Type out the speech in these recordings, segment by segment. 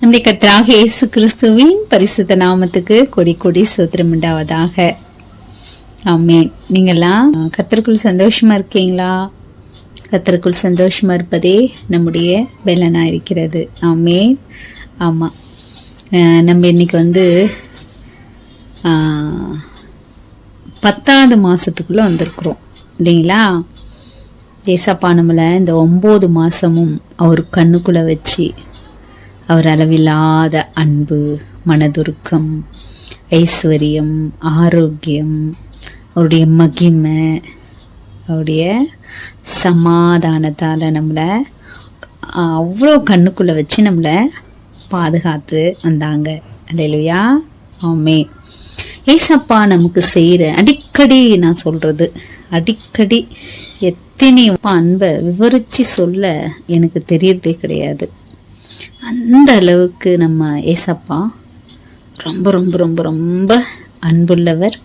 நம்முடைய கர்த்தராக இயேசு கிறிஸ்துவின் பரிசுத்த நாமத்துக்கு கொடி கொடி சூத்திரம் உண்டாவதாக. ஆமேன். நீங்கள்லாம் கர்த்தருக்குள் சந்தோஷமா இருக்கீங்களா? கர்த்தருக்குள் சந்தோஷமா இருப்பதே நம்முடைய பலனா இருக்கிறது. ஆமேன். ஆமா. நம்ம இன்னைக்கு வந்து பத்தாவது மாசத்துக்குள்ள வந்திருக்கிறோம். இல்லைங்களா? ஏசப்பா நம்மளை இந்த ஒம்பது மாசமும் அவர் கண்ணுக்குள்ள வச்சு அவர் அளவில்லாத அன்பு மனதுருக்கம் ஐஸ்வர்யம் ஆரோக்கியம் அவருடைய மகிமை அவருடைய சமாதானத்தால் நம்மளை அவ்வளோ கண்ணுக்குள்ளே வச்சு நம்மளை பாதுகாத்து வந்தாங்க. அல்லையா ஆமே. ஏசப்பா நமக்கு செய்கிற அடிக்கடி நான் சொல்கிறது அடிக்கடி எத்தனை அன்பை விவரித்து சொல்ல எனக்கு தெரியறதே கிடையாது. அந்த அளவுக்கு நம்ம ஏசப்பா ரொம்ப ரொம்ப ரொம்ப ரொம்ப அன்புள்ளவர்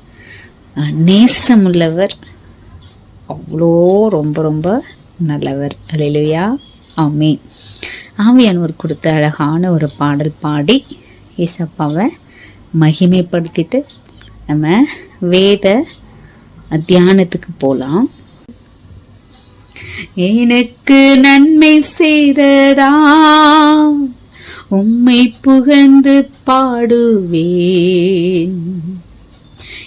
நேசமுள்ளவர். அவ்வளோ ரொம்ப ரொம்ப நல்லவர். அல்லையா ஆமே ஆவியானவர் கொடுத்த அழகான ஒரு பாடல் பாடி ஏசப்பாவை மகிமைப்படுத்திட்டு நம்ம வேத தியானத்துக்கு போகலாம் எனக்கு நன்மை செய்ததா? உம்மை புகழ்ந்து பாடுவேன்.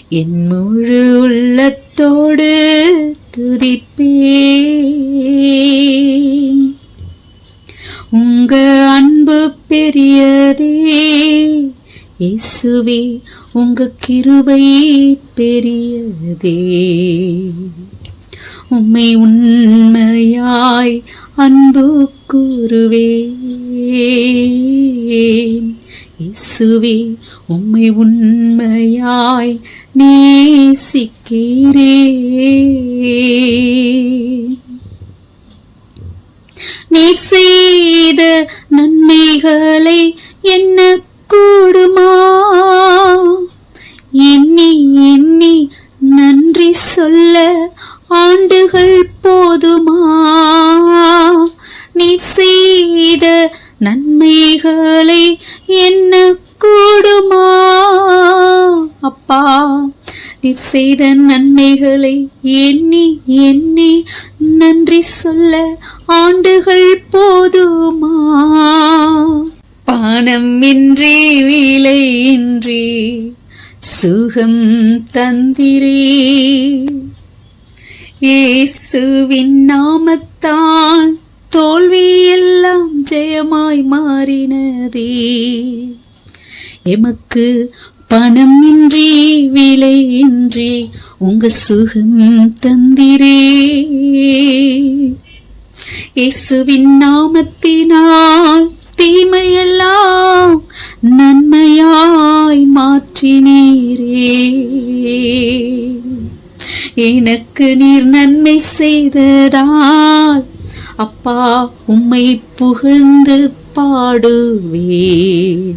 என் முழு உள்ளத்தோடு துதிப்பே உங்க அன்பு பெரியதே இயேசுவே உங்க கிருவை பெரியதே. உம்மை உண்மையாய் அன்பு கூறுவேன். உண்மை உம்மை உண்மையாய் நேசிக்கிறே. நீர் செய்த நன்மைகளை என்ன கூடுமா எண்ணி எண்ணி நன்றி சொல்ல ஆண்டுகள் போதுமா? நீ செய்த நன்மைகளை என்ன கூடுமா? அப்பா நீ செய்த நன்மைகளை எண்ணி எண்ணி நன்றி சொல்ல ஆண்டுகள் போதுமா? பணம் இன்றி விலையின்றி சுகம் தந்திரே. இயேசுவின் நாமத்தான் தோல்வியெல்லாம் ஜெயமாய் மாறினதே. எமக்கு பணம் இன்றி விலை இன்றி உங்க சுகம் தந்திரே. இயேசுவின் நாமத்தினால் தீமையெல்லாம் நன்மையாய் மாற்றினீரே. எனக்கு நீர் நன்மை செய்ததால் அப்பா உம்மை புகழ்ந்து பாடுவேன்.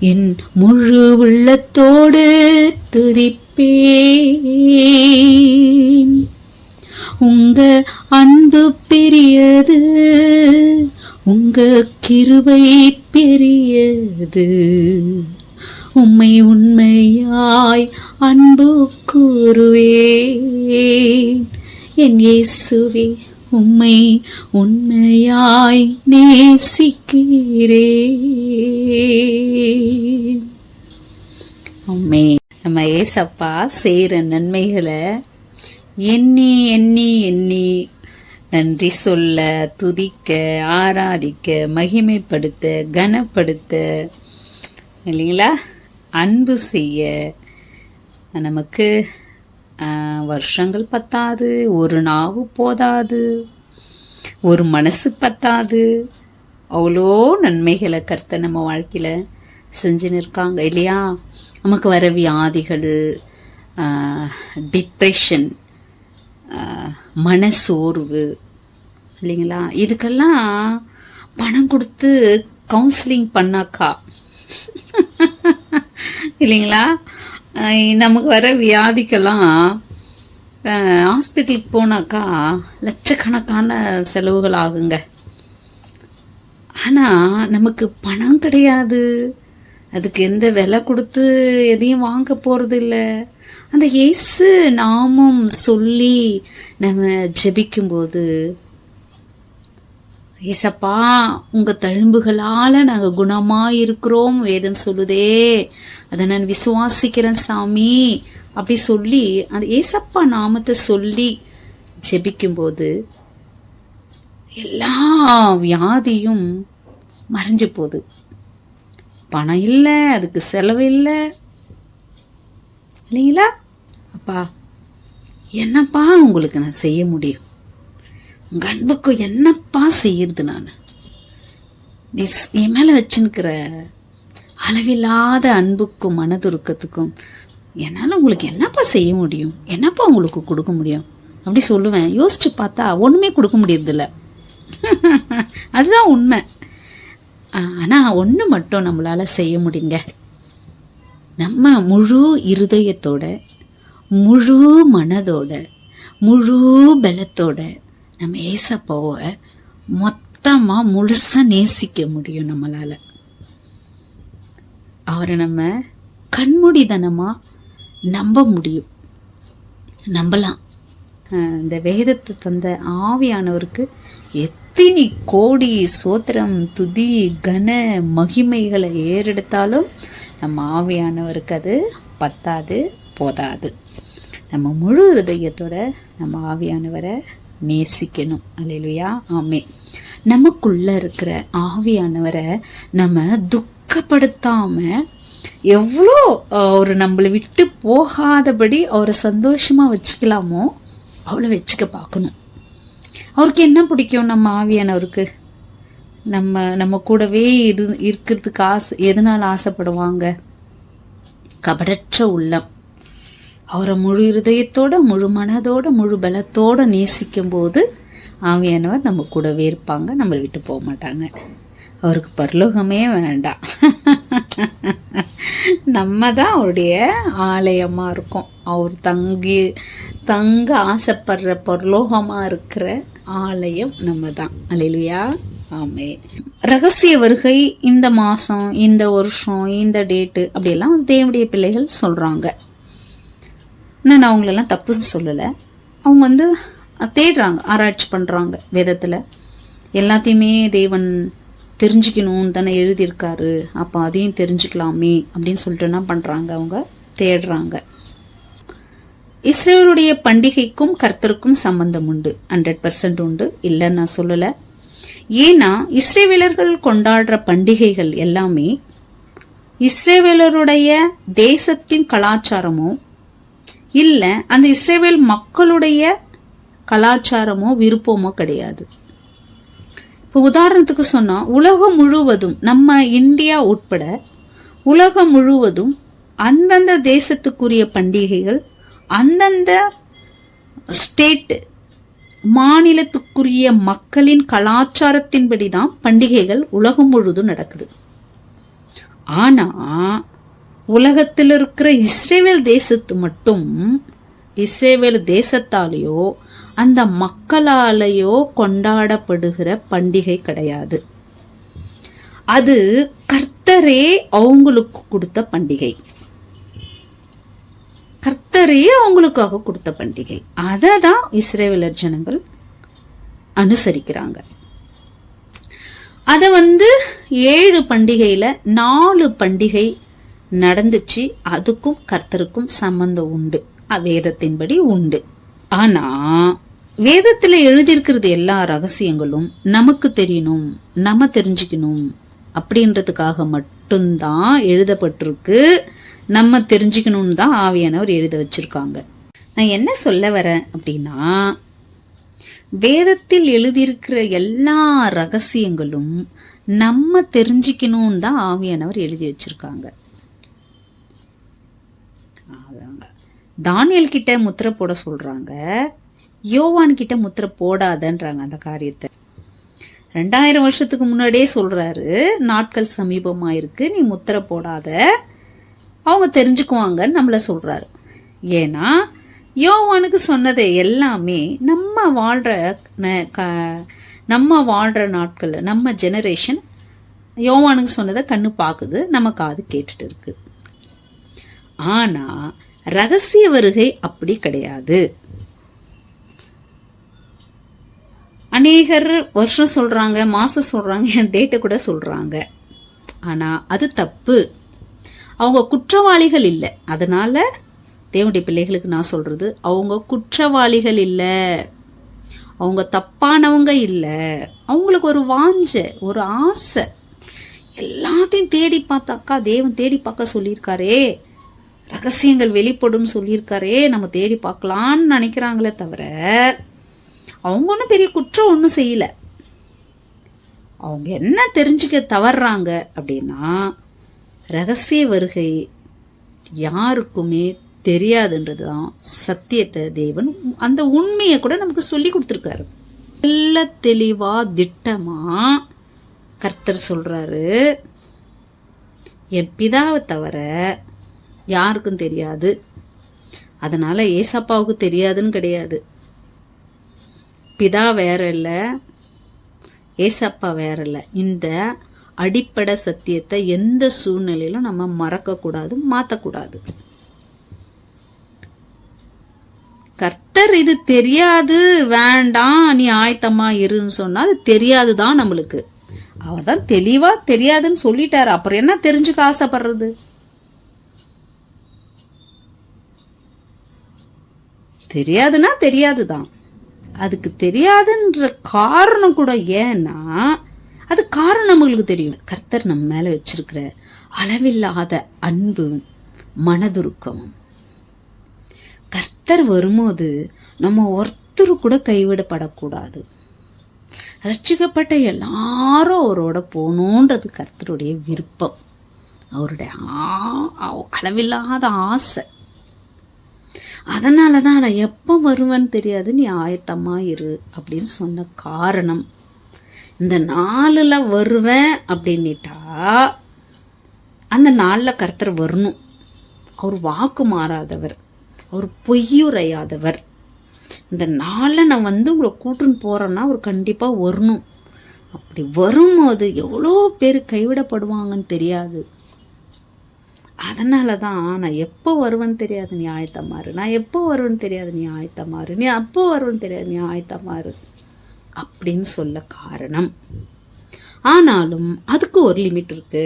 என் முழு உள்ளத்தோடு துதிப்பேன். உங்க அன்பு பெரியது உங்க கிருவை பெரியது. உம்மை உண்மையாய் அன்பு கூறுவேன் என் இயேசுவே உம்மை உண்மையாய் நேசிக்கிறேன். உண்மை நம்ம ஏசப்பா செய்கிற நன்மைகளை எண்ணி எண்ணி எண்ணி நன்றி சொல்ல துதிக்க ஆராதிக்க மகிமைப்படுத்த கனப்படுத்த இல்லைங்களா? அன்பு செய்ய. நமக்கு வருஷங்கள் பத்தாது ஒரு நாவு போதாது ஒரு மனசு பத்தாது. அவ்வளோ நன்மைகளை கருத்தை நம்ம வாழ்க்கையில் செஞ்சுன்னு இருக்காங்க இல்லையா? நமக்கு வர வியாதிகள் டிப்ரெஷன் மனசோர்வு இல்லைங்களா? இதுக்கெல்லாம் பணம் கொடுத்து கவுன்சிலிங் பண்ணாக்கா இல்லைங்களா? நமக்கு வர வியாதிக்கெல்லாம் ஹாஸ்பிட்டலுக்கு போனாக்கா லட்சக்கணக்கான செலவுகள் ஆகுங்க. ஆனால் நமக்கு பணம் கிடையாது. அதுக்கு எந்த விலை கொடுத்து எதையும் வாங்க போகிறது இல்லை அந்த இயேசு நாமம் சொல்லி நம்ம ஜெபிக்கும்போது ஏசப்பா உங்க தழும்புகளால நாங்க குணமா இருக்கிறோம் வேதம் சொல்லுதே. அதை நான் விசுவாசிக்கிறேன் சாமி. அப்படி சொல்லி அந்த ஏசப்பா நாமத்தை சொல்லி ஜெபிக்கும்போது எல்லா வியாதியும் மறைஞ்சு போகுது. பணம் இல்லை அதுக்கு செலவு இல்லை. இல்லைங்களா? அப்பா என்னப்பா உங்களுக்கு நான் செய்ய முடியும்? உங்க அன்புக்கு என்னப்பா செய்யறது நான்? நீ என் மேல வச்சுருக்கிற அளவில்லாத அன்புக்கும் மனதுருக்கத்துக்கும் என்னால் உங்களுக்கு என்னப்பா செய்ய முடியும்? என்னப்பா உங்களுக்கு கொடுக்க முடியும்? அப்படி சொல்லுவேன். யோசிச்சு பார்த்தா ஒன்றுமே கொடுக்க முடியறதில்ல. அதுதான் உண்மை. ஆனால் ஒன்று மட்டும் நம்மளால் செய்ய முடியுங்க. நம்ம முழு இருதயத்தோட முழு மனதோட முழு பலத்தோட நம்ம ஏசப்பாவை மொத்தமாக முழுசாக நேசிக்க முடியும் நம்மளால். அவரை நம்ம கண்மூடிதனமாக நம்ப முடியும். நம்பலாம். இந்த வேதத்தை தந்த ஆவியானவருக்கு எத்தனை கோடி சோத்திரம் துதி கன மகிமைகளை ஏறெடுத்தாலும் நம்ம ஆவியானவருக்கு அது பத்தாது போதாது. நம்ம முழு ஹதயத்தோட நம்ம ஆவியானவரை நேசிக்கணும். அல்லையா ஆமே நமக்குள்ள இருக்கிற ஆவியானவரை நம்ம துக்கப்படுத்தாம எவ்வளோ ஒரு அவர் நம்மளை விட்டு போகாதபடி அவரை சந்தோஷமாக வச்சுக்கலாமோ அவ்வளோ வச்சுக்க பார்க்கணும். அவருக்கு என்ன பிடிக்கும் நம்ம ஆவியானவருக்கு? நம்ம நம்ம கூடவே இரு இருக்கிறதுக்கு ஆசை எதனால் ஆசைப்படுவாங்க? கபடற்ற உள்ளம். அவரை முழு இருதயத்தோட முழு மனதோட முழு பலத்தோட நேசிக்கும் போது ஆவியானவர் நம்ம கூடவே இருப்பாங்க. நம்மளை விட்டு போக மாட்டாங்க. அவருக்கு பரலோகமே வேண்டாம். நம்ம தான் அவருடைய ஆலயமா இருக்கோம். அவர் தங்கி தங்க ஆசைப்படுற பரலோகமா இருக்கிற ஆலயம் நம்ம தான் அலையிலுயா ஆமே ரகசிய வருகை இந்த மாதம் இந்த வருஷம் இந்த டேட்டு அப்படியெல்லாம் தேவனுடைய பிள்ளைகள் சொல்கிறாங்க ஆனால் நான் அவங்களெல்லாம் தப்புன்னு சொல்லலை. அவங்க வந்து தேடுறாங்க ஆராய்ச்சி பண்ணுறாங்க வேதத்தில். எல்லாத்தையுமே தேவன் தெரிஞ்சுக்கணும்னு தானே எழுதியிருக்காரு. அப்போ அதையும் தெரிஞ்சுக்கலாமே அப்படின்னு சொல்லிட்டு என்ன பண்ணுறாங்க அவங்க? தேடுறாங்க. இஸ்ரேலுடைய பண்டிகைக்கும் கர்த்தருக்கும் சம்பந்தம் உண்டு. ஹண்ட்ரட் பர்சன்ட் உண்டு. இல்லைன்னு நான் சொல்லலை. ஏன்னா இஸ்ரேவேலர்கள் கொண்டாடுற பண்டிகைகள் எல்லாமே இஸ்ரேவேலருடைய தேசத்தின் கலாச்சாரமும் இல்லை அந்த இஸ்ரேவேல் மக்களுடைய கலாச்சாரமோ விருப்பமோ கிடையாது. இப்போ உதாரணத்துக்கு சொன்னால் உலகம் முழுவதும் நம்ம இந்தியா உட்பட உலகம் முழுவதும் அந்தந்த தேசத்துக்குரிய பண்டிகைகள் அந்தந்த ஸ்டேட் மாநிலத்துக்குரிய மக்களின் கலாச்சாரத்தின்படி தான் பண்டிகைகள் உலகம் முழுதும் நடக்குது. ஆனால் உலகத்தில் இருக்கிற இஸ்ரேவேல் தேசத்து மட்டும் இஸ்ரேவேல் தேசத்தாலேயோ அந்த மக்களாலேயோ கொண்டாடப்படுகிற பண்டிகை கிடையாது. அது கர்த்தரே அவங்களுக்கு கொடுத்த பண்டிகை. கர்த்தரே அவங்களுக்காக கொடுத்த பண்டிகை. அதை தான் இஸ்ரேவேலர் ஜனங்கள் அனுசரிக்கிறாங்க. அதை வந்து ஏழு பண்டிகையில் நாலு பண்டிகை நடந்துச்சு அதுக்கும் கர்த்தருக்கும் சம்பந்தம் உண்டு. வேதத்தின்படி உண்டு. ஆனா வேதத்துல எழுதியிருக்கிறது எல்லா ரகசியங்களும் நமக்கு தெரியணும் நம்ம தெரிஞ்சுக்கணும் அப்படின்றதுக்காக மட்டும்தான் எழுதப்பட்டிருக்கு. நம்ம தெரிஞ்சுக்கணும்னு தான் ஆவியானவர் எழுத வச்சிருக்காங்க. நான் என்ன சொல்ல வரேன் அப்படின்னா வேதத்தில் எழுதியிருக்கிற எல்லா ரகசியங்களும் நம்ம தெரிஞ்சுக்கணும்னு தான் ஆவியானவர் எழுதி வச்சிருக்காங்க. அதாங்க. தானியல் கிட்ட முத்திரை போட சொல்கிறாங்க யோவான் கிட்ட முத்திரை போடாதன்றாங்க அந்த காரியத்தை. ரெண்டாயிரம் வருஷத்துக்கு முன்னாடியே சொல்கிறாரு நாட்கள் சமீபமாக இருக்குது நீ முத்திரை போடாத. அவங்க தெரிஞ்சுக்குவாங்கன்னு நம்மளை சொல்கிறாரு ஏன்னா யோவானுக்கு சொன்னது எல்லாமே நம்ம வாழ்கிற ந- க- நம்ம வாழ்கிற நாட்களில் நம்ம ஜெனரேஷன் யோவானுக்கு சொன்னதை கண்ணு பார்க்குது நம்ம காது கேட்டுட்டு இருக்குது ஆனால் ரகசிய வருகை அப்படி கிடையாது. அநேகர் வருஷம் சொல்கிறாங்க மாதம் சொல்கிறாங்க என் டேட்டை கூட சொல்கிறாங்க ஆனால் அது தப்பு. அவங்க குற்றவாளிகள் இல்லை. அதனால் தேவனுடைய பிள்ளைகளுக்கு நான் சொல்கிறது அவங்க குற்றவாளிகள் இல்லை. அவங்க தப்பானவங்க இல்லை. அவங்களுக்கு ஒரு வாஞ்ச ஒரு ஆசை. எல்லாத்தையும் தேடி பார்த்தாக்கா தேவன் தேடி பார்க்க சொல்லியிருக்காரே. ரகசியங்கள் வெளிப்படும் சொல்லியிருக்காரே நம்ம தேடி பார்க்கலான்னு நினைக்கிறாங்களே தவிர அவங்க ஒன்றும் பெரிய குற்றம் ஒன்றும் செய்யலை. அவங்க என்ன தெரிஞ்சுக்க தவறுறாங்க அப்படின்னா ரகசிய வருகை யாருக்குமே தெரியாதுன்றது தான் சத்தியத்தை தேவன் அந்த உண்மையை கூட நமக்கு சொல்லி கொடுத்துருக்காரு. நல்ல தெளிவாக திட்டமாக கர்த்தர் சொல்கிறாரு என் பிதாவை தவிர யாருக்கும் தெரியாது. அதனால ஏசப்பாவுக்கு தெரியாதுன்னு கிடையாது. பிதா வேற இல்லை. ஏசப்பா வேற இல்லை. இந்த அடிப்படை சத்தியத்தை எந்த சூழ்நிலையிலும் நம்ம மறக்கக்கூடாது மாற்றக்கூடாது கர்த்தர் இது தெரியாது வேண்டாம் நீ ஆயத்தமா இருன்னு சொன்னா அது தெரியாது தான் நம்மளுக்கு. அவர் தான் தெளிவா தெரியாதுன்னு சொல்லிட்டாரு. அப்புறம் என்ன தெரிஞ்சுக்க ஆசைப்படுறது? தெரியாதுன்னா தெரியாது தான் அதுக்கு தெரியாதுன்ற காரணம் கூட ஏன்னா அது காரணம் நம்மளுக்கு தெரியும். கர்த்தர் நம்ம மேலே வச்சிருக்கிற அளவில்லாத அன்பும் மனதுருக்கமும். கர்த்தர் வரும்போது நம்ம ஒருத்தர் கூட கைவிடப்படக்கூடாது. ரட்சிக்கப்பட்ட எல்லாரும் அவரோட போகணுன்றது கர்த்தருடைய விருப்பம். அவருடைய ஆ- அளவில்லாத ஆசை. அதனால தான் நான் எப்போ வருவேன்னு தெரியாது நீ ஆயத்தமாக இரு அப்படின்னு சொன்ன காரணம். இந்த நாளில் வருவேன் அப்படின்னிட்டா அந்த நாளில் கர்த்தர் வரணும். அவர் வாக்கு மாறாதவர். அவர் பொய்யுரையாதவர். இந்த நாளில் நான் வந்து உங்களை கூட்டுன்னு போகிறேன்னா அவர் கண்டிப்பாக வரணும். அப்படி வரும்போது எவ்வளோ பேர் கைவிடப்படுவாங்கன்னு தெரியாது. அதனால தான் நான் எப்போ வருவேன்னு தெரியாது நீ ஆயத்தமாறு நான் எப்போ வருவேன்னு தெரியாது நீ ஆயத்தமாறு நீ அப்போ வருவேன்னு தெரியாது நீ ஆயத்தமாறு அப்படின்னு சொல்ல காரணம். ஆனாலும் அதுக்கு ஒரு லிமிட் இருக்கு.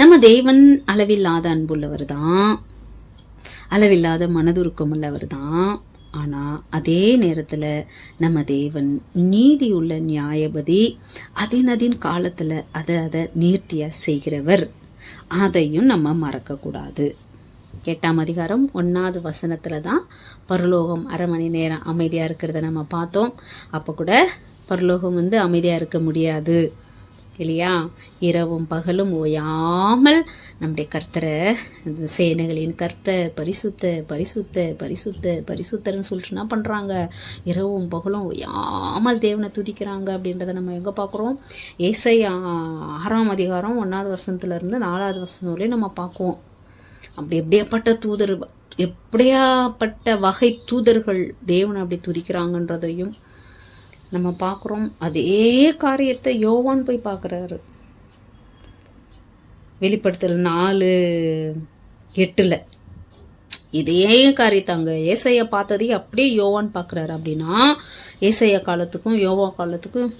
நம்ம தேவன் அளவில்லாத அன்புள்ளவர் தான் அளவில்லாத மனதுருக்கம் உள்ளவர் தான் ஆனால் அதே நேரத்தில் நம்ம தேவன் நீதி உள்ள நியாயபதி அதினதின் காலத்தில் அதை அதை நீர்த்தியாக செய்கிறவர். அதையும் நம்ம மறக்கக்கூடாது. எட்டாம் அதிகாரம் ஒன்றாவது வசனத்தில் தான் பரலோகம் அரை மணி நேரம் அமைதியாக இருக்கிறத நம்ம பார்த்தோம். அப்போ கூட பரலோகம் வந்து அமைதியாக இருக்க முடியாது. இல்லையா? இரவும் பகலும் ஓயாமல் நம்முடைய கர்த்தரை சேனைகளின் கர்த்தர் பரிசுத்த பரிசுத்த பரிசுத்த பரிசுத்தர்னு சொல்லிட்டு என்ன பண்ணுறாங்க இரவும் பகலும் ஓயாமல் தேவனை துதிக்கிறாங்க அப்படின்றத நம்ம எங்கே பார்க்குறோம்? ஏசை ஆறாம் அதிகாரம் ஒன்றாவது வசனத்துலேருந்து நாலாவது வசனம் வரையும் நம்ம பார்க்குவோம். அப்படி எப்படியாப்பட்ட தூதர் எப்படியாப்பட்ட வகை தூதர்கள் தேவனை அப்படி துதிக்கிறாங்கன்றதையும் நம்ம பார்க்குறோம் அதே காரியத்தை யோவான் போய் பார்க்குறாரு. வெளிப்படுத்தல் நாலு எட்டில். இதே காரியத்தை அங்கே ஏசையா பார்த்ததையும் அப்படியே யோவான் பார்க்குறாரு. அப்படின்னா ஏசைய காலத்துக்கும் யோவா காலத்துக்கும்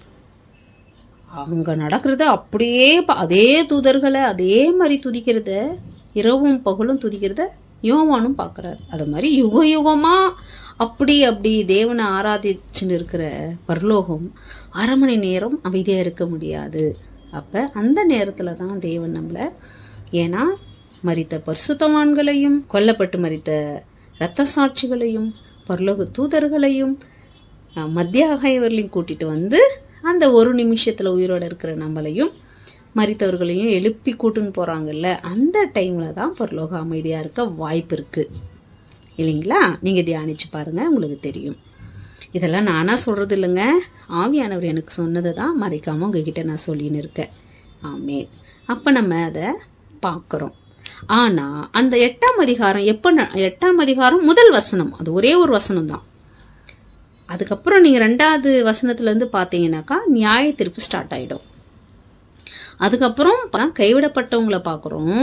அவங்க நடக்கிறத அப்படியே அதே தூதர்களை அதே மாதிரி துதிக்கிறத இரவும் பகலும் துதிக்கிறத யோவானும் பார்க்குறாரு. அது மாதிரி யுக யுகமாக அப்படி அப்படி தேவனை ஆராதிச்சுன்னு இருக்கிற பரலோகம் அரை மணி நேரம் அமைதியாக இருக்க முடியாது. அப்போ அந்த நேரத்தில் தான் தேவன் நம்மளை ஏன்னா மறித்த பரிசுத்தவான்களையும் கொல்லப்பட்டு மறித்த இரத்த சாட்சிகளையும் பரலோக தூதர்களையும் மத்திய ஆகாயவர்களையும் கூட்டிகிட்டு வந்து அந்த ஒரு நிமிஷத்தில் உயிரோடு இருக்கிற நம்மளையும் மறித்தவர்களையும் எழுப்பி கூட்டுன்னு போகிறாங்கல்ல அந்த டைமில் தான் பரலோக அமைதியாக இருக்க வாய்ப்பு இருக்குது இல்லைங்களா? நீங்கள் தியானிச்சு பாருங்கள் உங்களுக்கு தெரியும். இதெல்லாம் நானாக சொல்கிறது இல்லைங்க. ஆவியானவர் எனக்கு சொன்னதை தான் மறைக்காமல் உங்ககிட்ட நான் சொல்லின்னு இருக்கேன். ஆமே அப்போ நம்ம அதை பார்க்குறோம். ஆனால் அந்த எட்டாம் அதிகாரம் எப்போ எட்டாம் அதிகாரம் முதல் வசனம் அது ஒரே ஒரு வசனம் தான். அதுக்கப்புறம் நீங்கள் ரெண்டாவது வசனத்துலேருந்து பார்த்தீங்கன்னாக்கா நியாய தீர்ப்பு ஸ்டார்ட் ஆகிடும் அதுக்கப்புறம் தான் கைவிடப்பட்டவங்கள பார்க்குறோம்.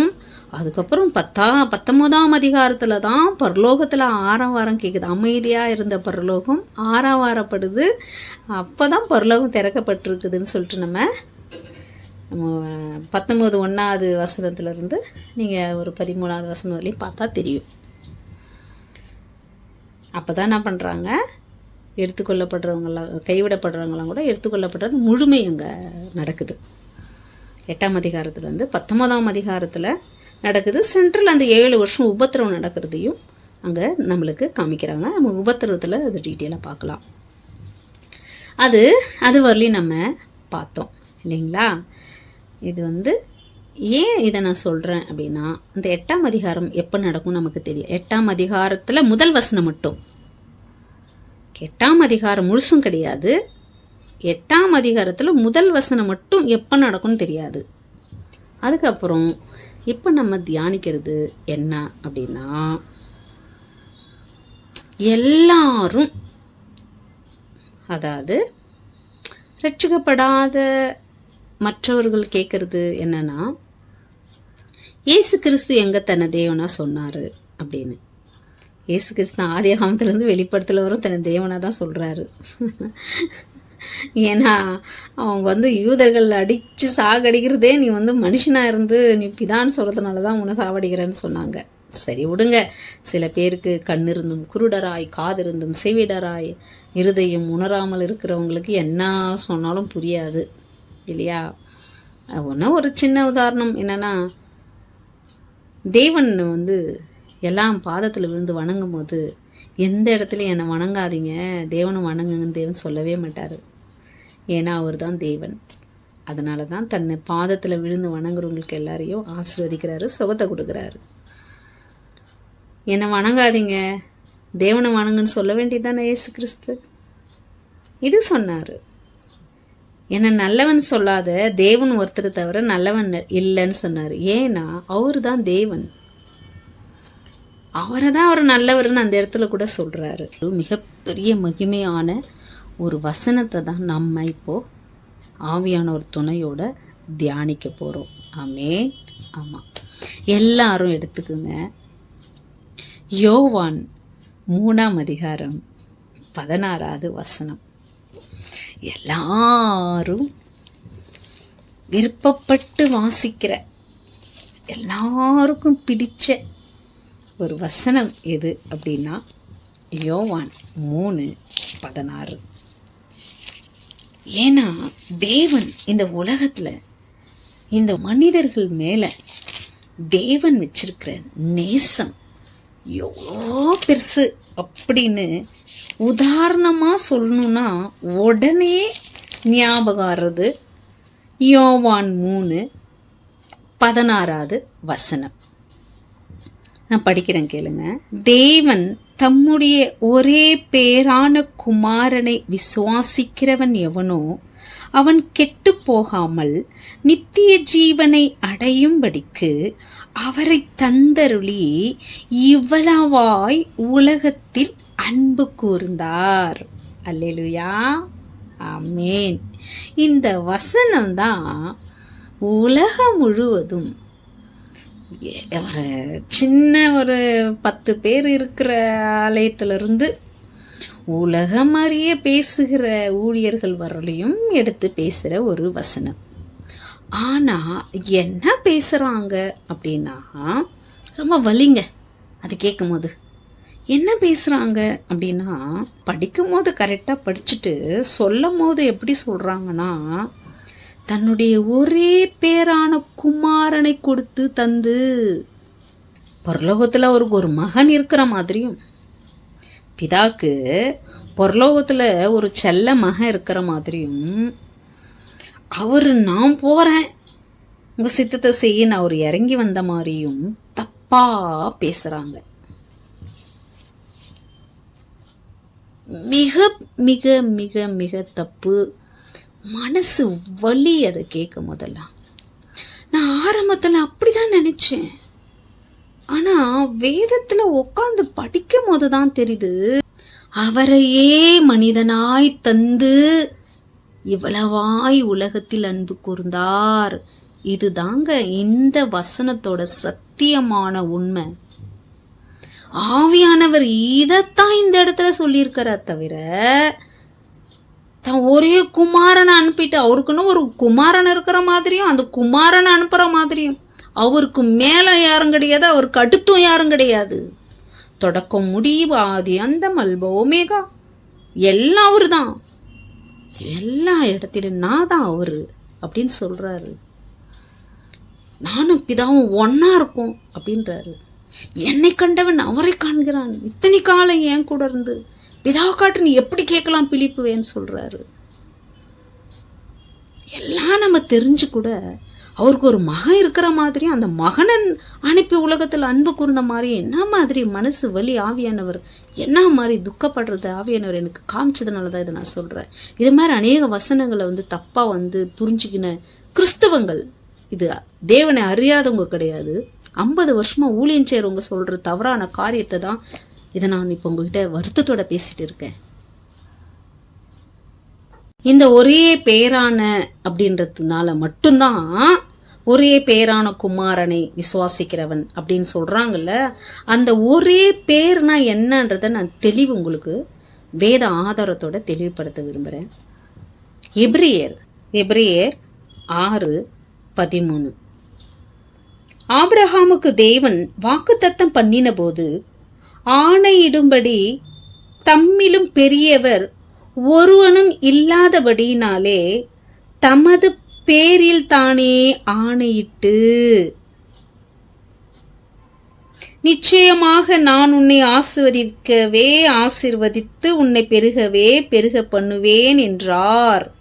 அதுக்கப்புறம் பத்தா பத்தொன்பதாம் அதிகாரத்தில் தான் பரலோகத்தில் ஆறாவாரம் கேட்குது அமைதியாக இருந்த பரலோகம் ஆறாவாரப்படுது அப்போ தான் பரலோகம் திறக்கப்பட்டிருக்குதுன்னு சொல்லிட்டு நம்ம நம்ம பத்தொம்போது ஒன்றாவது வசனத்துலேருந்து நீங்கள் ஒரு பதிமூணாவது வசனம் வரையும் பார்த்தா தெரியும். அப்போ தான் என்ன பண்ணுறாங்க எடுத்துக்கொள்ளப்படுறவங்களாம் கைவிடப்படுறவங்களாம் கூட எடுத்துக்கொள்ளப்படுறது முழுமை அங்கே நடக்குது. எட்டாம் அதிகாரத்துலேருந்து பத்தொன்பதாம் அதிகாரத்தில் நடக்குது. சென்ட்ரல் அந்த ஏழு வருஷம் உபத்திரவம் நடக்கிறதையும் அங்கே நம்மளுக்கு காமிக்கிறாங்க. நம்ம உபத்திரவத்தில் அது டீட்டெயிலாக பார்க்கலாம். அது அது வரலையும் நம்ம பார்த்தோம். இல்லைங்களா? இது வந்து ஏன் இதை நான் சொல்கிறேன் அப்படின்னா அந்த எட்டாம் அதிகாரம் எப்போ நடக்கும் நமக்கு தெரியும். எட்டாம் அதிகாரத்தில் முதல் வசனம் மட்டும். எட்டாம் அதிகாரம் முழுசும் கிடையாது. எட்டாம் அதிகாரத்தில் முதல் வசனம் மட்டும் எப்போ நடக்கும்னு தெரியாது. அதுக்கப்புறம் இப்போ நம்ம தியானிக்கிறது என்ன அப்படின்னா எல்லாரும் அதாவது ரட்சிக்கப்படாத மற்றவர்கள் கேட்கறது என்னன்னா இயேசு கிறிஸ்து எங்க தன்னை தேவனா சொன்னாரு அப்படின்னு. இயேசு கிறிஸ்து ஆதி ஆகமத்திலேருந்து வெளிப்படத்தில் வரும் தன்னை தேவனா தான் சொல்கிறாரு ஏன்னா அவங்க வந்து யூதர்கள் அடித்து சாகடிக்கிறதே நீ வந்து மனுஷனாக இருந்து நீ பிதான் சொல்கிறதுனால தான் உன்னை சாவடிக்கிறேன்னு சொன்னாங்க. சரி விடுங்க. சில பேருக்கு கண் இருந்தும் குருடராய் காதிருந்தும் செவிடராய் இருதயம் உணராமல் இருக்கிறவங்களுக்கு என்ன சொன்னாலும் புரியாது. இல்லையா? ஒன்று ஒரு சின்ன உதாரணம் என்னென்னா தேவன் வந்து எல்லாம் பாதத்தில் விழுந்து வணங்கும் போது எந்த இடத்துலையும் என்னை வணங்காதீங்க தேவனை வணங்குங்கன்னு தேவன் சொல்லவே மாட்டார். ஏன்னா அவர் தான் தேவன். அதனால தான் தன்னை பாதத்தில் விழுந்து வணங்குறவங்களுக்கு எல்லாரையும் ஆசீர்வதிக்கிறாரு சுகத்தை கொடுக்குறாரு. என்னை வணங்காதீங்க. தேவனை வணங்குன்னு சொல்ல வேண்டியதுதானே இயேசு கிறிஸ்து? இது சொன்னார். என்னை நல்லவன் சொல்லாத தேவன் ஒருத்தர் தவிர நல்லவன் இல்லைன்னு சொன்னார். ஏன்னா அவர் தான் தேவன். அவரை தான் அவர் நல்லவர்னு அந்த இடத்துல கூட சொல்கிறாரு மிகப்பெரிய மகிமையான ஒரு வசனத்தை தான் நம்ம இப்போ ஆவியான ஒரு துணையோட தியானிக்க போகிறோம் ஆமே. ஆமாம் எல்லாரும் எடுத்துக்குங்க. யோவான் மூணாம் அதிகாரம் பதினாறாவது வசனம். எல்லாரும் விருப்பப்பட்டு வாசிக்கிற எல்லாருக்கும் பிடிச்ச ஒரு வசனம் எது அப்படின்னா யோவான் மூணு பதினாறு. ஏன்னா தேவன் இந்த உலகத்தில் இந்த மனிதர்கள் மேலே தேவன் வச்சிருக்கிற நேசம் எவ்வளோ பெருசு அப்படின்னு உதாரணமாக சொல்லணும்னா உடனே ஞாபகாரது யோவான் மூணு பதினாறாவது வசனம். நான் படிக்கிறேன் கேளுங்க. தேவன் தம்முடைய ஒரே பேரான குமாரனை விசுவாசிக்கிறவன் எவனோ அவன் கெட்டு போகாமல் நித்திய ஜீவனை அடையும்படிக்கு அவரை தந்தருளி இவ்வளவாய் உலகத்தில் அன்பு கூர்ந்தார். அல்லேலுயா. ஆமேன். இந்த வசனம் தான் உலகம் முழுவதும் ஒரு சின்ன ஒரு பத்து பேர் இருக்கிற ஆலயத்திலிருந்து உலகம் அறிய பேசுகிற ஊழியர்கள் வரலையும் எடுத்து பேசுகிற ஒரு வசனம். ஆனால் என்ன பேசுகிறாங்க அப்படின்னா ரொம்ப வலிங்க அது கேட்கும் போது என்ன பேசுகிறாங்க அப்படின்னா படிக்கும் போது கரெக்டாக படிச்சுட்டு சொல்லும் போது எப்படி சொல்கிறாங்கன்னா தன்னுடைய ஒரே பேரான குமாரனை கொடுத்து தந்து பரலோகத்தில் அவருக்கு ஒரு மகன் இருக்கிற மாதிரியும். பிதாக்கு பரலோகத்தில் ஒரு செல்ல மகன் இருக்கிற மாதிரியும். அவர் நான் போகிறேன் உங்கள் சித்தத்தை செய்ய நான் அவர் இறங்கி வந்த மாதிரியும் தப்பாக பேசுகிறாங்க மிக மிக மிக மிக தப்பு. மனசு வலி அதை கேட்கும் போதெல்லாம் நான் ஆரம்பத்தில் அப்படிதான் நினச்சேன். ஆனால் வேதத்தில் உட்காந்து படிக்கும் போது தான் தெரியுது. அவரையே மனிதனாய் தந்து இவ்வளவாய் உலகத்தில் அன்பு கூர்ந்தார். இதுதாங்க இந்த வசனத்தோட சத்தியமான உண்மை. ஆவியானவர் இதைத்தான் இந்த இடத்துல சொல்லியிருக்கிறார் தவிர தான் ஒரே குமாரனை அனுப்பிட்டு அவருக்குன்னு ஒரு குமாரன் இருக்கிற மாதிரியும் அந்த குமாரனை அனுப்புகிற மாதிரியும். அவருக்கு மேலே யாரும் கிடையாது அவருக்கு அடுத்தும் யாரும் கிடையாது. தொடக்கம் முடிவு ஆதி அந்த மல்பமேகா எல்லாம் அவரு தான் எல்லா இடத்திலும் நான் தான் அவரு அப்படின்னு சொல்கிறாரு நானும் பிதாவும் ஒன்றா இருக்கும் அப்படின்றாரு. என்னை கண்டவன் அவரை காண்கிறான். இத்தனை காலம் என் கூட இருந்து. பிதாவை காட்டு நீ எப்படி கேட்கலாம் பிழிப்புவேன்னு சொல்கிறாரு எல்லாம் நம்ம தெரிஞ்சு கூட அவருக்கு ஒரு மகன் இருக்கிற மாதிரி அந்த மகனை அனுப்பி உலகத்தில் அன்பு கூர்ந்த மாதிரி என்ன மாதிரி மனசு வலி ஆவியானவர் என்ன மாதிரி துக்கப்படுறது ஆவியானவர் எனக்கு காமிச்சதுனால தான் இதை நான் சொல்கிறேன் இது மாதிரி அநேக வசனங்களை வந்து தப்பாக வந்து புரிஞ்சுக்கின கிறிஸ்தவங்கள் இது தேவனை அறியாதவங்க கிடையாது. ஐம்பது வருஷமாக ஊழியம் செய்கிறவங்க சொல்கிற தவறான காரியத்தை தான் இதை நான் இப்போ உங்ககிட்ட வருத்தத்தோட பேசிட்டு இருக்கேன். இந்த ஒரே பேரான அப்படின்றதுனால மட்டும்தான் ஒரே பேரான குமாரனை விசுவாசிக்கிறவன் அப்படின்னு சொல்றாங்கல்ல அந்த ஒரே பேர்னா என்னன்றத நான் தெளிவு உங்களுக்கு வேத ஆதாரத்தோட தெளிவுபடுத்த விரும்புகிறேன் எப்ரியர் எப்ரியர் ஆறு பதிமூணு. ஆபிரஹாமுக்கு தேவன் வாக்குத்தத்தம் பண்ணின போது ஆணையிடும்படி தம்மிலும் பெரியவர் ஒருவனும் இல்லாதபடியினாலே தமது பேரில் தானே ஆணையிட்டு. நிச்சயமாக நான் உன்னை ஆசிர்வதிக்கவே ஆசிர்வதித்து உன்னை பெருகவே பெருக பண்ணுவேன் என்றார்.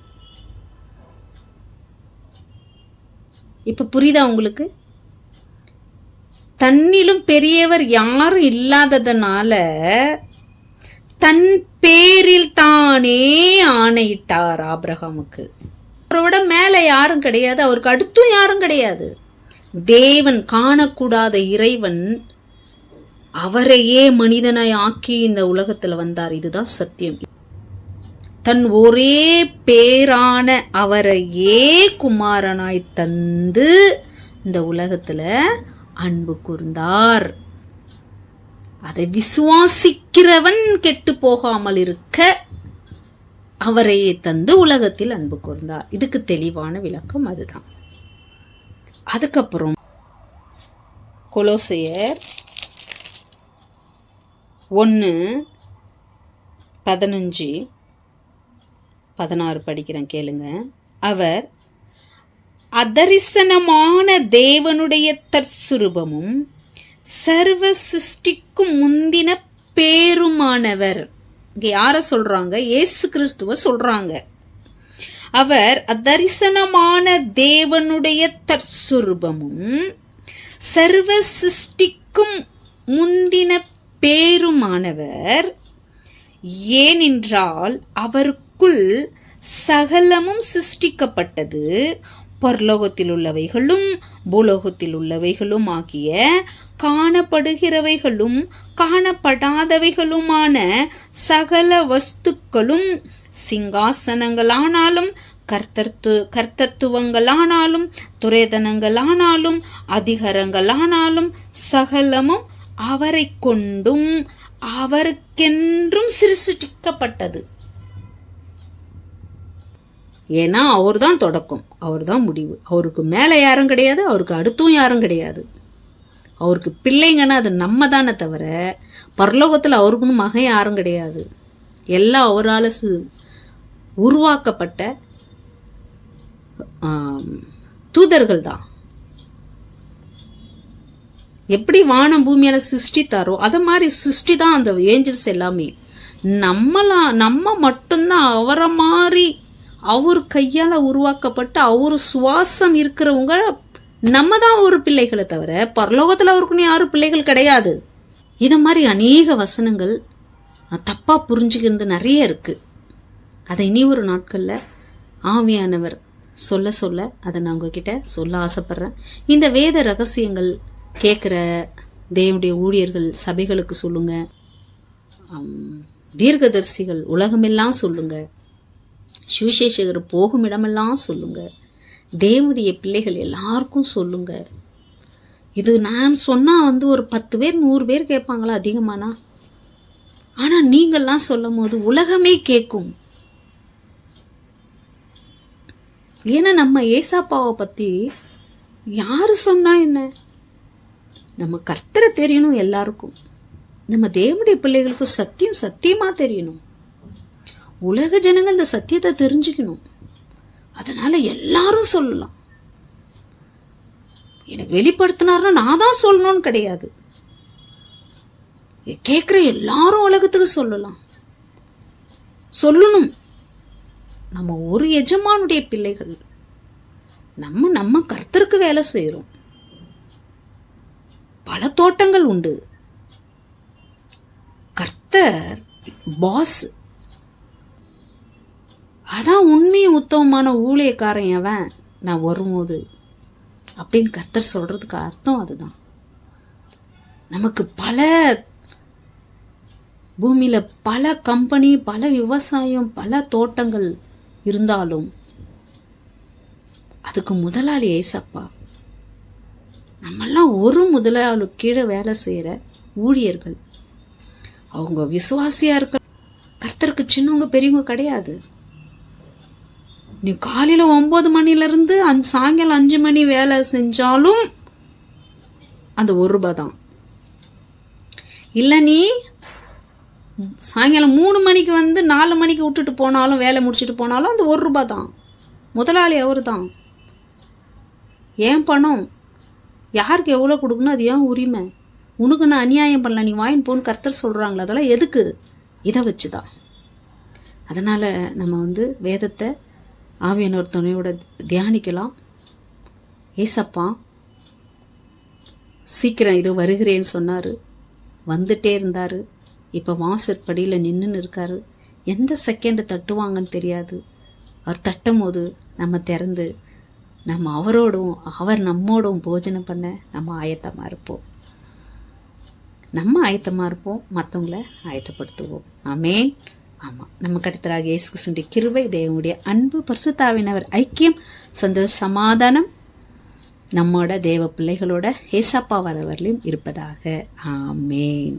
இப்ப புரியுதா உங்களுக்கு? தன்னிலும் பெரியவர் யாரும் இல்லாததுனால தன் பேரில் தானே ஆணையிட்டார் ஆபிரகாமுக்கு. அவரை விட யாரும் கிடையாது அவருக்கு அடுத்தும் யாரும் கிடையாது. தேவன் காணக்கூடாத இறைவன் அவரையே மனிதனாய் ஆக்கி இந்த உலகத்தில் வந்தார். இதுதான் சத்தியம். தன் ஒரே பேரான அவரையே குமாரனாய் தந்து இந்த உலகத்தில் அன்பு கூர்ந்தார். அதை விசுவாசிக்கிறவன் கெட்டு போகாமல் இருக்க அவரையே தந்து உலகத்தில் அன்பு கூர்ந்தார். இதுக்கு தெளிவான விளக்கம் அதுதான். அதுக்கப்புறம் கொலோசையர் ஒன்று பதினஞ்சு பதினாறு படிக்கிறேன் கேளுங்க. அவர் அதரிசனமான தேவனுடைய தற்சுரூபமும் சர்வ சிருஷ்டிக்கும் முந்தின பேருமானவர். இங்க யார சொல்றாங்க? ஏசு கிறிஸ்துவ சொல்றாங்க. அவர் அதரிசனமான தேவனுடைய தற்சுரூபமும் சர்வ சிருஷ்டிக்கும் முந்தின பேருமானவர். ஏனென்றால் அவருக்குள் சகலமும் சிருஷ்டிக்கப்பட்டது. பரலோகத்தில் உள்ளவைகளும் பூலோகத்தில் உள்ளவைகளும் ஆகிய காணப்படுகிறவைகளும் காணப்படாதவைகளுமான சகல வஸ்துக்களும் சிங்காசனங்களானாலும் கர்த்தத்து கர்த்தத்துவங்களானாலும் துரைதனங்களானாலும் அதிகாரங்களானாலும் சகலமும் அவரை கொண்டும் அவருக்கென்றும் சிருஷ்டிக்கப்பட்டது. ஏன்னா அவர் தான் தொடக்கம். அவர் தான் முடிவு. அவருக்கு மேலே யாரும் கிடையாது அவருக்கு அடுத்தும் யாரும் கிடையாது. அவருக்கு பிள்ளைங்கன்னா அது நம்ம தானே தவிர பரலோகத்தில் அவருக்குன்னு மகன் யாரும் கிடையாது. எல்லாம் அவரால் சு உருவாக்கப்பட்ட தூதர்கள் தான் எப்படி வானம் பூமியால் சிருஷ்டித்தாரோ அதை மாதிரி சிருஷ்டி தான் அந்த ஏஞ்சல்ஸ் எல்லாமே. நம்மளா நம்ம மட்டும்தான் அவரை மாதிரி அவர் கையால் உருவாக்கப்பட்டு அவர் சுவாசம் இருக்கிறவங்க நம்ம தான் ஒரு பிள்ளைகளை தவிர பரலோகத்தில் அவருக்குன்னு யாரும் பிள்ளைகள் கிடையாது. இது மாதிரி அநேக வசனங்கள் தப்பாக புரிஞ்சுக்கிறது நிறைய இருக்குது அதை இனி ஒரு நாட்களில் ஆவியானவர் சொல்ல சொல்ல அதை நான் உங்ககிட்ட சொல்ல ஆசைப்பட்றேன். இந்த வேத ரகசியங்கள் கேட்குற தேவனுடைய ஊழியர்கள் சபைகளுக்கு சொல்லுங்கள் தீர்க்கதரிசிகள் உலகமெல்லாம் சொல்லுங்கள் சுவிசேஷகர் போகும் இடமெல்லாம் சொல்லுங்க. தேவனுடைய பிள்ளைகள் எல்லாருக்கும் சொல்லுங்க. இது நான் சொன்னால் வந்து ஒரு பத்து பேர் நூறு பேர் கேட்பாங்களா அதிகமானா? ஆனால் நீங்கள்லாம் சொல்லும் போது உலகமே கேட்கும். ஏன்னா நம்ம ஏசாப்பாவை பற்றி யார் சொன்னா என்ன? நம்ம கர்த்தரை தெரியணும் எல்லாருக்கும். நம்ம தேவனுடைய பிள்ளைகளுக்கு சத்தியம் சத்தியமாக தெரியணும். உலக ஜனங்கள் இந்த சத்தியத்தை தெரிஞ்சுக்கணும். அதனால் எல்லாரும் சொல்லலாம். எனக்கு வெளிப்படுத்தினார்னா நான் தான் சொல்லணும்னு கிடையாது. கேட்குற எல்லாரும் உலகத்துக்கு சொல்லலாம். சொல்லணும். நம்ம ஒரு எஜமானுடைய பிள்ளைகள். நம்ம நம்ம கர்த்தருக்கு வேலை செய்கிறோம் பல தோட்டங்கள் உண்டு. கர்த்தர் பாஸ் அதான் உண்மையும் உத்தமமான ஊழியக்காரன் அவன். நான் வரும்போது அப்படின்னு கர்த்தர் சொல்கிறதுக்கு அர்த்தம் அதுதான். நமக்கு பல பூமியில் பல கம்பெனி பல விவசாயம் பல தோட்டங்கள் இருந்தாலும் அதுக்கு முதலாளி ஏசப்பா. நம்மெல்லாம் ஒரு முதலாளி கீழே வேலை செய்கிற ஊழியர்கள். அவங்க விசுவாசியாக இருக்க கர்த்தருக்கு சின்னவங்க பெரியவங்க கிடையாது. நீ காலையில் ஒம்பது மணிலேருந்து அஞ்சு சாயங்காலம் அஞ்சு மணி வேலை செஞ்சாலும் அந்த ஒரு ரூபா தான். இல்லை நீ சாயங்காலம் மூணு மணிக்கு வந்து நாலு மணிக்கு விட்டுட்டு போனாலும் வேலை முடிச்சுட்டு போனாலும் அந்த ஒரு ரூபா தான். முதலாளி அவர் தான். ஏன் பணம்? யாருக்கு எவ்வளோ கொடுக்கணும்? அது ஏன் உரிமை? உனக்கு நான் அநியாயம் பண்ணல நீ வாயின் போன்னு கர்த்தர் சொல்கிறாங்களே அதெல்லாம் எதுக்கு? இதை வச்சு தான் அதனால் நம்ம வந்து வேதத்தை ஆவியானவர் துணையோட தியானிக்கலாம். ஏசப்பா சீக்கிரம் இதோ வருகிறேன்னு சொன்னார். வந்துட்டே இருந்தார். இப்போ வாசற்படியில் நின்றுன்னு இருக்காரு. எந்த செகண்டு தட்டுவாங்கன்னு தெரியாது. அவர் தட்டும் போது நம்ம திறந்து நம்ம அவரோடும் அவர் நம்மோடும் போஜனம் பண்ண நம்ம ஆயத்தமாக இருப்போம். நம்ம ஆயத்தமாக இருப்போம். மற்றவங்கள ஆயத்தப்படுத்துவோம். ஆமேன். ஆமாம் நம்ம கடத்தராக இயேசு கிறிஸ்துடைய கிருவை தேவனுடைய அன்பு பரிசுத்தாவினவர் ஐக்கியம் சந்தோஷ சமாதானம் நம்மோட தேவ பிள்ளைகளோட ஹேசப்பா வரவர்களையும் இருப்பதாக. ஆமேன்.